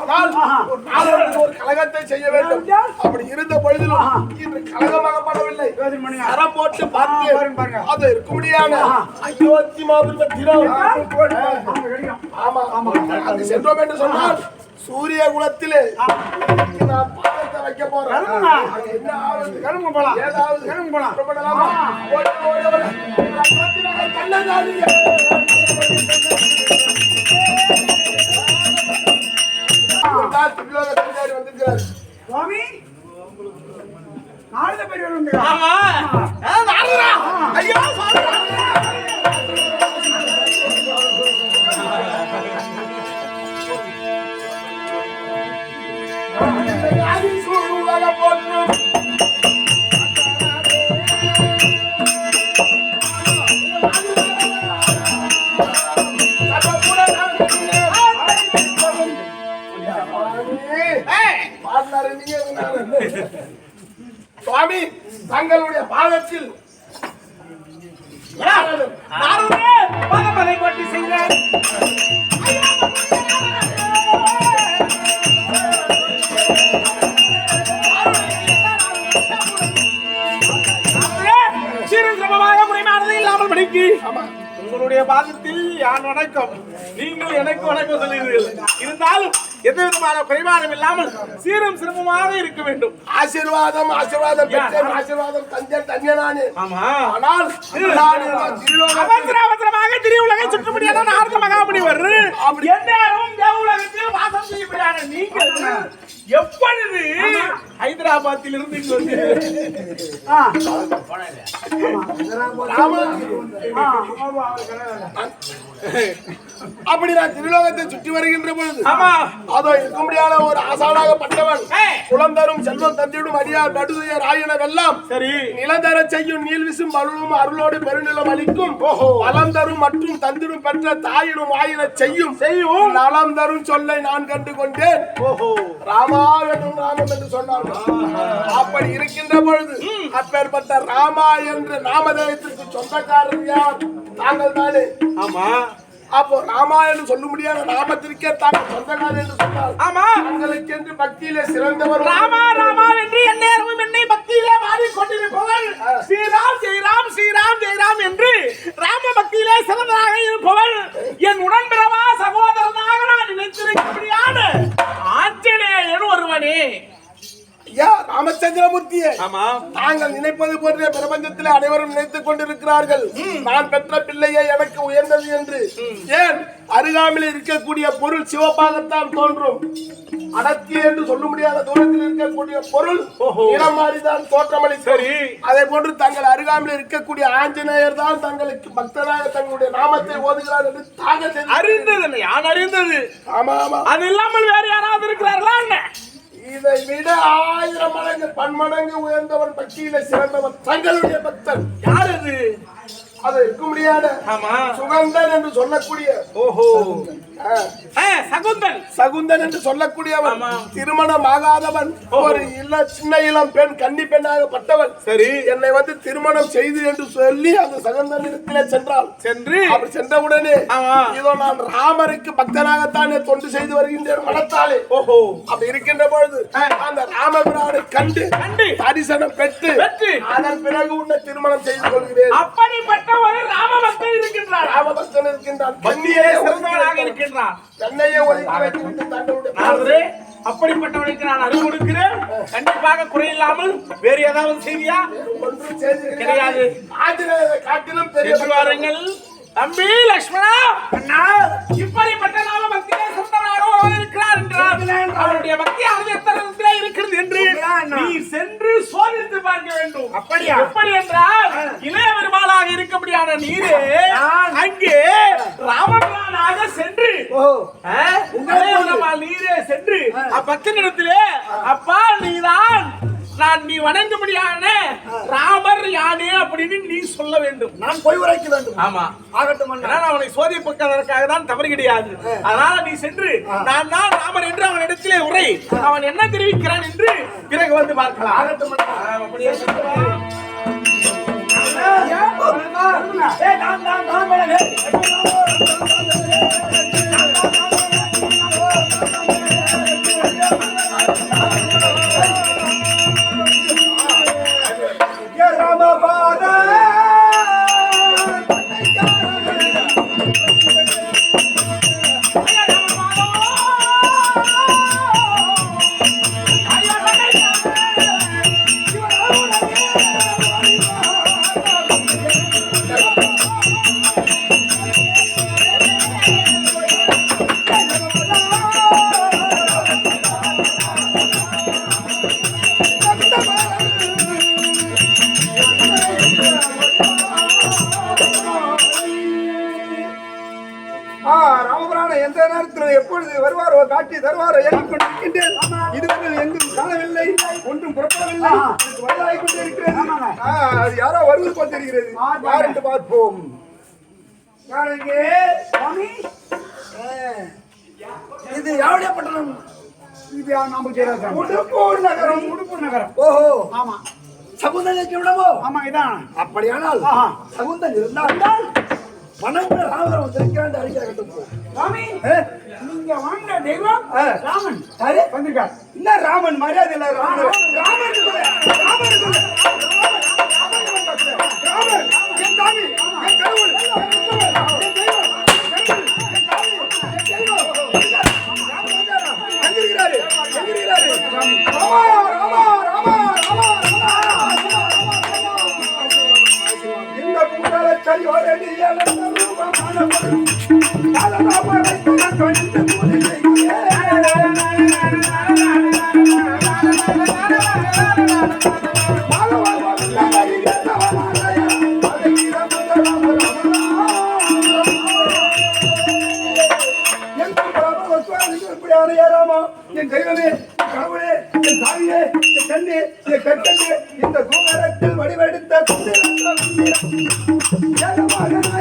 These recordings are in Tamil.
ஆனால் ஒரு நாடகத்தில் ஒரு கழகத்தை செய்ய வேண்டும். அப்படி இருந்த பொழுதிலும் இன்று கழகமாகப்படவில்லை அறம் போட்டு பார்த்து அது இருக்க முடியாத அயோத்தி மாவட்டம் ஆமா அங்கு சென்றோம் என்று சொன்னால் சூரிய குலத்திலே நான் பாதத்தை வைக்க போறேன் என்ன ஆகுது? ஏதாவது ஓடி, ஓடி. அயோத்தி நாரத பெரியவர் உங்களுடைய பாதத்தில் யான் வணக்கம்? நீங்கள் எனக்கு வணக்கம் சொல்லுகிறீர்கள் இருந்தாலும் எந்த விதமான குறைபாடும் இல்லாமல் சீரும் சிரமமாக இருக்க வேண்டும். ஆசீர்வாதம் ஆசீர்வாதம் ஆசீர்வாதம் தஞ்சன் தஞ்சனானே ஆமா. ஆனால் அவசர அவசரமாக திரிவுலகை சுற்றும்படியான நாரத மகாமுனிவர் எந்நேரமும் தேவுலகத்தில் வாசம் செய்யப்படியான நீங்கள் எப்பொழுது ஹைதராபாத்தில் இருந்து இங்கு வந்தீர்கள்? அப்படி நான் திருலோகத்தை சுற்றி வருகின்ற பொழுது ஆமா. அதோ இருக்க முடியாத ஒரு ஆசானாகப்பட்டவன் ஏய். குளம் தரும் செல்வம் தந்திடும் அடியார் நடுதுயர் ஆயின வெல்லாம் சரி. நிலந்தர செய்யும் நீல்விசும் அருளும் அருளோடு பெருநிலம் அளிக்கும். பலம் தரும் மற்றும் தந்திடும் பெற்ற தாயிடும் ஆயின செய்யும். செய்யும். நலம் தரும் சொல்லை நான் கண்டு கொண்டேன் ஓஹோ. ராமா வேண்டும் ராமம் என்று சொன்னார்கள் அப்படி இருக்கின்ற பொழுது அப்பேற்பட்ட ராமா என்ற நாமதேயத்திற்கு சொந்தக்காரர் யார்? தாங்கள் தானே. ஆமா. அப்போ ராமா என்று சொல்ல முடியாத நாமத்திற்கே தாங்கள் சொந்தக்காரர் என்று சொன்னார் ஆமா. தங்களுக்கென்று பக்தியிலே சிறந்தவர் ராமா ராமா என்று எந்நேரமும் என்னை பக்தியிலே மாறிக்கொண்டிருப்பவள் ஸ்ரீராம் ஸ்ரீராம் ஸ்ரீராம் ஜெயராம் என்று ராம பக்தியிலே சிறந்ததாக இருப்பவள் என் உடன்பிறவா சகோதரனாக நான் நினைத்திருக்கிறபடியான ஆஞ்சநேயன் ஒருவனே. ஐயா ராமச்சந்திரமூர்த்தியே. ஆமா. தாங்கள் நினைப்பது போன்ற பிரபஞ்சத்தில் அனைவரும் நினைத்துக் கொண்டிருக்கிறார்கள். நான் பெற்ற பிள்ளையே எனக்கு உயர்ந்தது என்று. ஏன்? அருகாமையில் இருக்கக்கூடிய பொருள் சிவப்பாகத்தான் தோன்றும். அடர்த்தி என்று சொல்ல முடியாத தூரத்தில் இருக்கக்கூடிய பொருள் நிறம் மாறிதான் தோற்றமளி சரி. அதே போன்று தங்கள் அருகாமையில் இருக்கக்கூடிய ஆஞ்சநேயர் தான் தங்களுக்கு பக்தராக தங்களுடைய நாமத்தை ஓதுகிறார் என்று தெரிந்து- அறிந்தது யான் அறிந்தது? ஆமா ஆமா. அது இல்லாமல் வேற யாராவது இருக்கிறார்களா என்ன? இதை விட ஆயிரம் மடங்கு பன்மடங்கு உயர்ந்தவன் பக்தியில சிறந்தவன் தங்களுடைய பக்தன். யார் அது அது இருக்க முடியாத சுகந்தன் என்று சொல்லக்கூடிய ஓஹோ. சகுந்தன் சகுந்தன் என்று சொல்லக்கூடியவன். திருமணம் ஆகாதவன் ஒரு இல்ல சின்ன இளம் பெண் கன்னி பெண்ணாகப்பட்டவன் சரி. என்னை வந்து திருமணம் செய்து என்று சொல்லி அந்த சகுந்தன் இடத்திலே சென்றாள். சென்று. அப்படி சென்றவுடனே. இதோ நான் ராமருக்கு பக்தனாகத்தானே தொண்டு செய்து வருகின்றேன் மனத்தாலே. ஓஹோ. அப்படி இருக்கின்ற பொழுது அந்த ராமபிரானை கண்டு கண்டு. தரிசனம் பெற்று அதன் பிறகு உன்னை திருமணம் செய்து கொள்கிறேன். அப்படிப்பட்ட ஒரு ராமபக்தன் இருக்கின்றார் ராமபக்தன் இருக்கின்றான். பந்தியே சிறந்தவனாக இருக்கின்றார் தன்னையே ஒதுக்கி வைத்துவிட்டு அப்படிப்பட்டவனுக்கு நான் அறிவு கொடுக்கிறேன் கண்டிப்பாக குறையில்லாமல் வேறு ஏதாவது செய்தியா. கிடையாது. காட்டிலும் பெரிய தம்பி லக்ஷ்மணா அப்பக்தனிடத்திலே அப்பா நீதான் நான் நீ வணங்கும்படியான ராமர் யானே அப்படின்னு நீ சொல்ல வேண்டும் நான் போய் உரைக்க வேண்டும் ஆமா ஆகட்டும். அதனால அவனை சோதிப்பதற்காக தான் தவறு கிடையாது அதனால நீ சென்று நான் தான் ராமர் என்று அவன் இடத்திலே உரை அவன் என்ன தெரிவிக்கிறான் என்று பிறகு வந்து பார்க்கலாம் ஆகட்டும் அப்படியே காட்டி தருவாரை எண்ணிக்கொண்டிருக்கின்றேன் இதுவரை எங்கும் காணவில்லை ஒன்றும் புறப்படவில்லை. வயதாகிக் கொண்டே இருக்கிறது ஆ, அது யாரோ வருவது போல் தெரிகிறது. யார் என்று பார்ப்போம். இது யாருடைய பட்டணம்? இது நமக்கு தெரியாது உடுப்பூர் நகரம். உடுப்பூர் நகரம். ஓஹோ. ஆமா. சகுந்தலைக்கு விடமோ ஆமா இதான். அப்படியானால் ஆஹா. சகுந்தல் இருந்தால் மனங்க ராமரம் வந்திருக்கிறான் அறிக்கை கட்டும் சுவாமி ஏ, நீங்க வாங்கின தெய்வம். ராமன்? வந்திருக்கார். என்ன ராமன்? மரியாதை இல்ல ராமன்.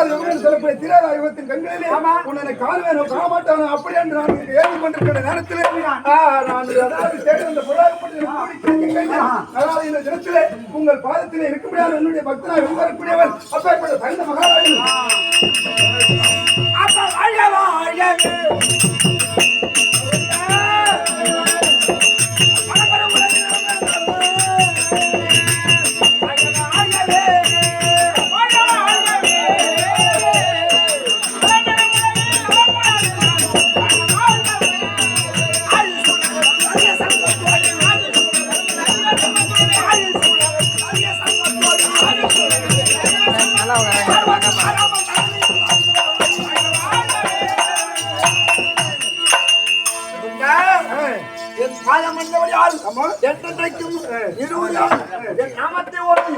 இரண்டாவது யுகம் சொல்லக்கூடிய திரேதா யுகத்தின் கண்களிலே உன்னை காணுவேனோ காணமாட்டானோ அப்படி என்று நான் ஏறி கொண்டிருக்கிற நேரத்திலே நான் அதாவது தேடி வந்த. அதாவது இந்த தினத்திலே உங்கள் பாதத்திலே இருக்கும்படியான என்னுடைய பக்தனாக வரக்கூடியவன் அப்பேற்பட்ட தகுந்த மகாராஜன். அப்ப வாழ வாழவே. இருவரால் என் நாமத்தை ஓடி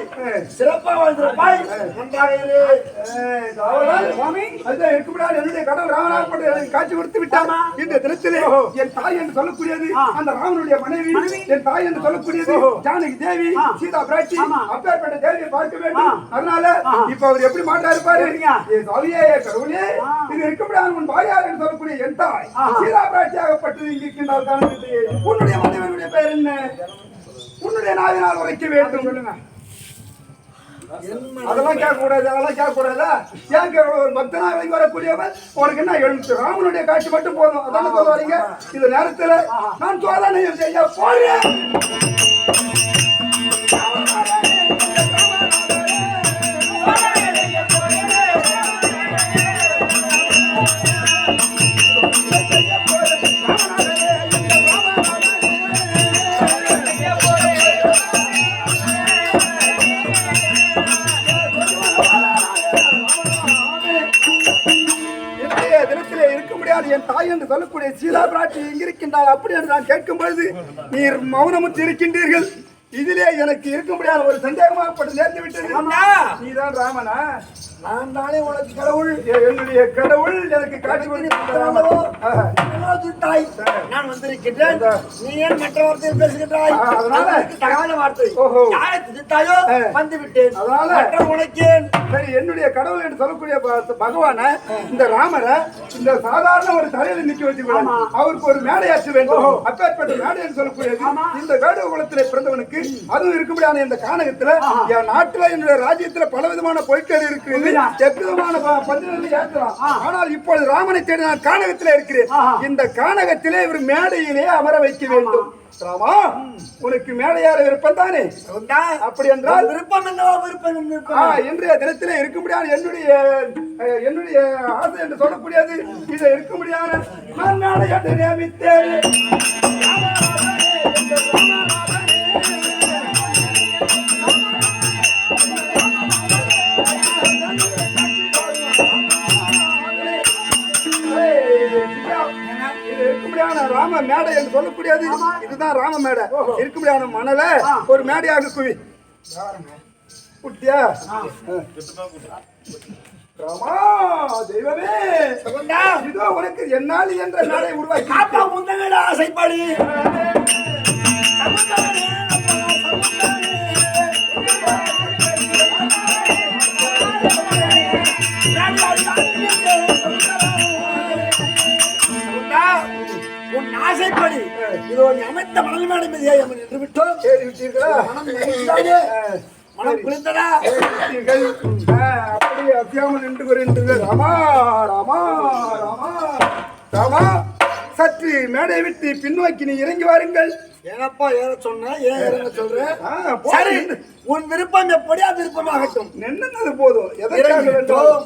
சிறப்பாக வாழ்ந்திருப்பாய் நன்றாக இரு. சுவாமி அதுதான் இருக்கும்படியான என்னுடைய கடவுள் ராமநாதப்பட்டு எனக்கு காட்சி கொடுத்து விட்டார். இந்த தினத்திலே என் தாய் என்று சொல்லக்கூடியது அந்த ராமனுடைய மனைவி என் தாய் என்று சொல்லக்கூடியது ஜானகி தேவி சீதா பிராட்சி அப்பேற்பட்ட தேவியை பார்க்க வேண்டும். அதனால இப்ப அவர் எப்படி மாட்டா இருப்பாரு தாயே கடவுளே இது உன் வாயார் என்று சொல்லக்கூடிய என் தாய். சீதா பிராட்சியாகப்பட்டது இங்கு இருக்கின்றால் காரணத்தை உன்னுடைய மனைவனுடைய பெயர் என்ன? உன்னுடைய நாவினால் உரைக்க வேண்டும். சொல்லுங்க. அதெல்லாம் கேட்க கூடாது அதெல்லாம் கேட்க கூடாதா ஏன் கேட்க ஒரு பக்தனா விளங்கி வரக்கூடியவன்? உனக்கு என்ன எழுத்து? ராமனுடைய காட்சி மட்டும் போதும். அதான சொல்ல வரீங்க இந்த நேரத்துல நான் சோதனை செய்ய போறேன். என்று நான் கேட்கும் பொழுது நீர் மௌனமுற்று இருக்கின்றீர்கள். இதிலே எனக்கு இருக்க முடியாத ஒரு சந்தேகமாகப்பட்டு நேர்ந்து விட்டது. நீதான் ராமனா? நான் தானே உனக்கு கடவுள்? என்னுடைய கடவுள் எனக்கு காட்சி தாய் நான் வந்திருக்கின்றேன். நீ ஏன் மற்ற வார்த்தையில் பேசுகின்றாய்? அதனால? தகாத வார்த்தை. யாரை திட்டாயோ. வந்து விட்டேன் அதனால? உனக்கு சரி என்னுடைய கடவுள் என்று சொல்லக்கூடிய பகவான இந்த ராமரை இந்த சாதாரண ஒரு தரையில நிக்க வச்சு விடணும். அவருக்கு ஒரு மேடையாற்ற வேண்டும். அப்பேற்பட்ட மேடை என்று சொல்லக்கூடியது. இந்த வேடுவ குலத்திலே பிறந்தவனுக்கு அதுவும் இருக்கும்படியான இந்த கானகத்துல என் நாட்டுல என்னுடைய ராஜ்யத்துல பல விதமான பொருட்கள் இருக்குது எவ்விதமான ப- பந்திரங்களை ஏற்றலாம். ஆனால் இப்பொழுது ராமனை தேடி நான் கானகத்திலே இருக்கிறேன். இந்த கானகத்திலே இவர் மேடையிலே அமர வைக்க வேண்டும். ராமா உனக்கு மேடையார விருப்பம் தானே? அப்படி என்றால் விருப்பம் என்னவோ விருப்பம் இன்றைய தினத்திலே இருக்க முடியாத. என்னுடைய என்னுடைய ஆசை என்று சொல்லக்கூடியது இதை இருக்க முடியாத. நான் நியமித்தேன். மேடை என்று சொல்லக்கூடியது. இதுதான் ராம மேடை. இருக்க முடியாத மணல ஒரு மேடையாக குவி. குட்டியா? ராமா தெய்வமே. இதோ உனக்கு என்னால் என்ற மேடை உருவாக்கி அப்பா முந்தங்கள ஆசைப்படி உன் ஆசைப்படி. இதோ அமைத்த மணல் மேடை மீது ஏன் நின்று விட்டோம். ஏறி விட்டீர்களா? மனம். ஆ, அப்படியே அத்தியாமல் நின்று வருகின்றீர்கள் ராமா ராமா ராமா ராமா. சற்று மேடை விட்டு பின்னோக்கி நீ இறங்கி வாருங்கள். ஏனப்பா ஏற சொன்ன ஏன் இறங்க சொல்ற? ஆ, போதும். சரி உன் விருப்பம் எப்படியா விருப்பமாகட்டும். நின்னது போதும்? இறங்கி வேண்டும்?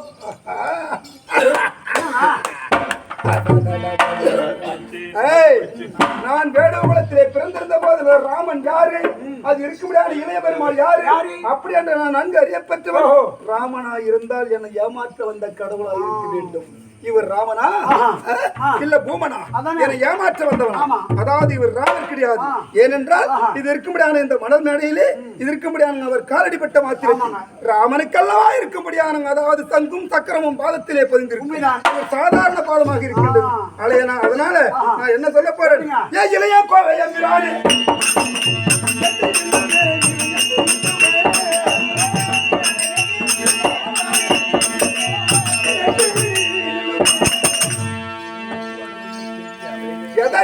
நான் வேடுகுலத்திலே பிறந்திருந்த போது ராமன் யாரு? அது இருக்க முடியாத இளைய பெருமாள் யாரு? அப்படி என்று நான் நன்கு அறியப்பட்டவன் ராமனா இருந்தால் என்னை ஏமாற்ற வந்த கடவுளா இருக்க வேண்டும். இவர் ராமனா? இல்ல பூமனா? என்னை ஏமாற்ற வந்தவனா? அதாவது இவர் ராமர் கிடையாது. ஏனென்றால் இது இருக்க முடியாத இந்த மணல் மேடையிலே இது இருக்க முடியாத அவர் காலடிப்பட்ட மாத்திரம். ராமனுக்கல்லவா இருக்க முடியாத அதாவது தங்கும் சக்கரமும் பாதத்திலே பதிந்திருக்கும். ஒரு சாதாரண பாதமாக இருக்கின்றது. அலையனா அதனால நான் என்ன சொல்ல போறேன்? ஏன் இளைய கோவை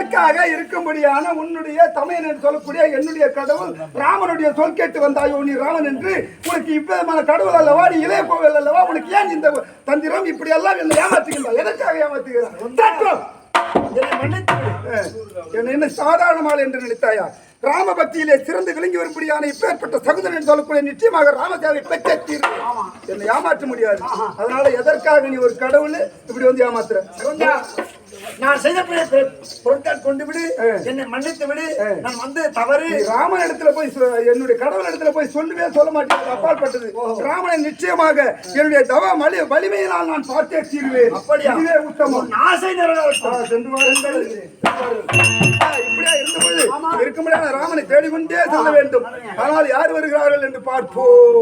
எம்பிரானே இருக்கும்படியான உன்னுடைய தமையன் என்று சொல்லக்கூடிய என்னுடைய கடவுள் ராமனுடைய சொல் கேட்டு வந்தாயோ நீ ராமன் என்று உனக்கு இவ்விதமான கடவுள் அல்லவா நீ இளைய கோவில் அல்லவா உனக்கு ஏன் இந்த தந்திரம் இப்படி எல்லாம் என்னை ஏமாற்றுகின்றாய்? எதற்காக ஏமாற்றுகிறாய்? என்னை என்ன சாதாரணமாள் என்று நினைத்தாயா? ராம பக்தியிலே சிறந்து விளங்கி வரும்படியான இப்பேற்பட்ட சகுதன் என்று சொல்லக்கூடிய நிச்சயமாக ராமதேவை பெற்ற தீர்வு. என்னை ஏமாற்ற முடியாது. அதனால எதற்காக நீ ஒரு கடவுள் இப்படி வந்து ஏமாத்துற? நான் செய்த பொருட்கள் கொண்டு விடு என்னை மன்னித்து விடு நான் வந்து தவறு. ராமன் இடத்துல போய் என்னுடைய கடவுள் இடத்துல போய் சொல்லவே சொல்ல மாட்டேன் அப்பாற்பட்டது. ராமனை நிச்சயமாக என்னுடைய தவ மலி வலிமையினால் நான் பார்த்தே தீர்வேன். அப்படியா? உத்தமம். நிறைவேறட்டும் ஆ, சென்று வாருங்கள். இப்படியா இருந்தபோது இருக்க முடியாத ராமனை தேடிக்கொண்டே செல்ல வேண்டும். ஆனால் யார் வருகிறார்கள் என்று பார்ப்போம்.